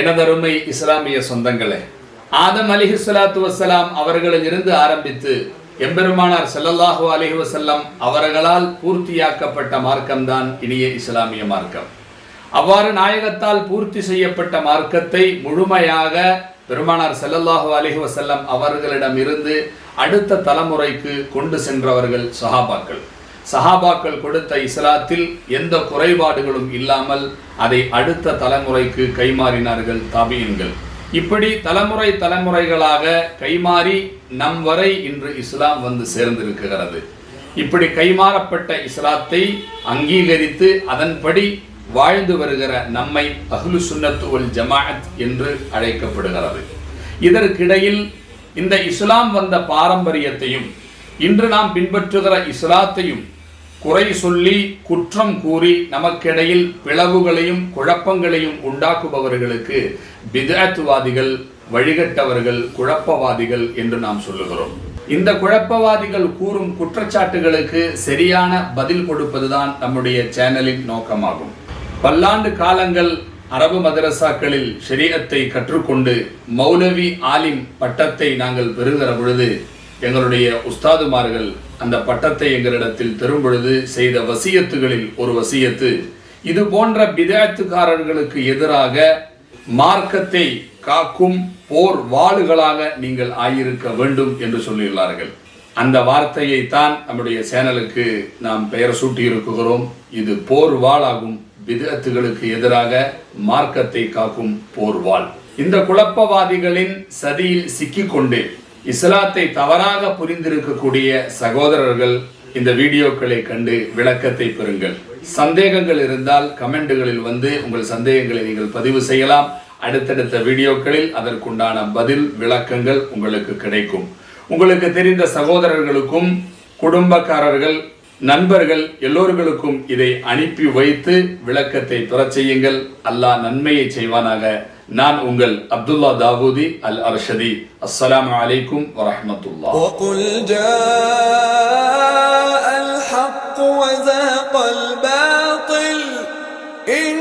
எனதருமை இஸ்லாமிய சொந்தங்களே ஆதம் அலிஹி சலாத்து வசலாம் அவர்களில் இருந்து ஆரம்பித்து எம்பெருமானார் செல்லல்லாஹு அலிஹி வசல்லம் அவர்களால் பூர்த்தியாக்கப்பட்ட மார்க்கம்தான் இனிய இஸ்லாமிய மார்க்கம். அவ்வாறு நாயகத்தால் பூர்த்தி செய்யப்பட்ட மார்க்கத்தை முழுமையாக பெருமானார் செல்லல்லாஹு அலைஹி வஸல்லம் அவர்களிடமிருந்து அடுத்த தலைமுறைக்கு கொண்டு சென்றவர்கள் சஹாபாக்கள். சஹாபாக்கள் கொடுத்த இஸ்லாத்தில் எந்த குறைபாடுகளும் இல்லாமல் அதை அடுத்த தலைமுறைக்கு கைமாறினார்கள் தாபியன்கள். இப்படி தலைமுறை தலைமுறைகளாக கைமாறி நம் வரை இன்று இஸ்லாம் வந்து சேர்ந்திருக்கிறது. இப்படி கைமாறப்பட்ட இஸ்லாத்தை அங்கீகரித்து அதன்படி வாழ்ந்து வருகிற நம்மை அஹ்லு சுன்னத்து உல் ஜமாஅத் என்று அழைக்கப்படுகிறது. இதற்கிடையில் இந்த இஸ்லாம் வந்த பாரம்பரியத்தையும் இன்று நாம் பின்பற்றுகிற இஸ்லாத்தையும் குறை சொல்லி குற்றம் கூறி நமக்கிடையில் பிளவுகளையும் குழப்பங்களையும் உண்டாக்குபவர்களுக்கு பிதத்துவாதிகள் வழிகட்டவர்கள் குழப்பவாதிகள் என்று நாம் சொல்லுகிறோம். இந்த குழப்பவாதிகள் கூறும் குற்றச்சாட்டுகளுக்கு சரியான பதில் கொடுப்பதுதான் நம்முடைய சேனலின் நோக்கமாகும். பல்லாண்டு காலங்கள் அரபு மதரசாக்களில் ஷரீஅத்தை கற்றுக்கொண்டு மௌலவி ஆலிம் பட்டத்தை நாங்கள் பெறுகிற பொழுது எங்களுடைய உஸ்தாதுமார்கள் அந்த பட்டத்தை எங்களிடத்தில் தரும் பொழுது செய்த வசியத்துகளில் ஒரு வசியத்து இது போன்ற பிதாத்துக்காரர்களுக்கு எதிராக மார்க்கத்தை காக்கும் போர் வாளுகளாக நீங்கள் ஆயிருக்க வேண்டும் என்று சொல்லியுள்ளார்கள். அந்த வார்த்தையை தான் நம்முடைய சேனலுக்கு நாம் பெயர் சூட்டியிருக்கிறோம் இது போர் வாளாகும் விதத்துகளுக்கு எதிராக மார்க்கத்தை காக்கும் போர்வாள் இந்த குழப்பவாதிகளின் சதியில் சிக்கிக்கொண்டு இஸ்லாத்தை தவறாக புரிந்திருக்கக்கூடிய சகோதரர்கள் இந்த வீடியோக்களை கண்டு விளக்கத்தை பெறுங்கள். சந்தேகங்கள் இருந்தால் கமெண்டுகளில் வந்து உங்கள் சந்தேகங்களை நீங்கள் பதிவு செய்யலாம். அடுத்தடுத்த வீடியோக்களில் அதற்குண்டான பதில் விளக்கங்கள் உங்களுக்கு கிடைக்கும். உங்களுக்கு தெரிந்த சகோதரர்களுக்கும் குடும்பக்காரர்கள் நண்பர்கள் எல்லோர்களுக்கும் இதை அனுப்பி வைத்து விளக்கத்தை பெறச் செய்யுங்கள். அல்லாஹ் நன்மையை செய்வானாக. நான் உங்கள் அப்துல்லா தாவூதி அல் அர்ஷதி அஸ்ஸலாம் அலைக்கும் வரஹமத்துல்லா وقل جاء وزهق الباطل. إن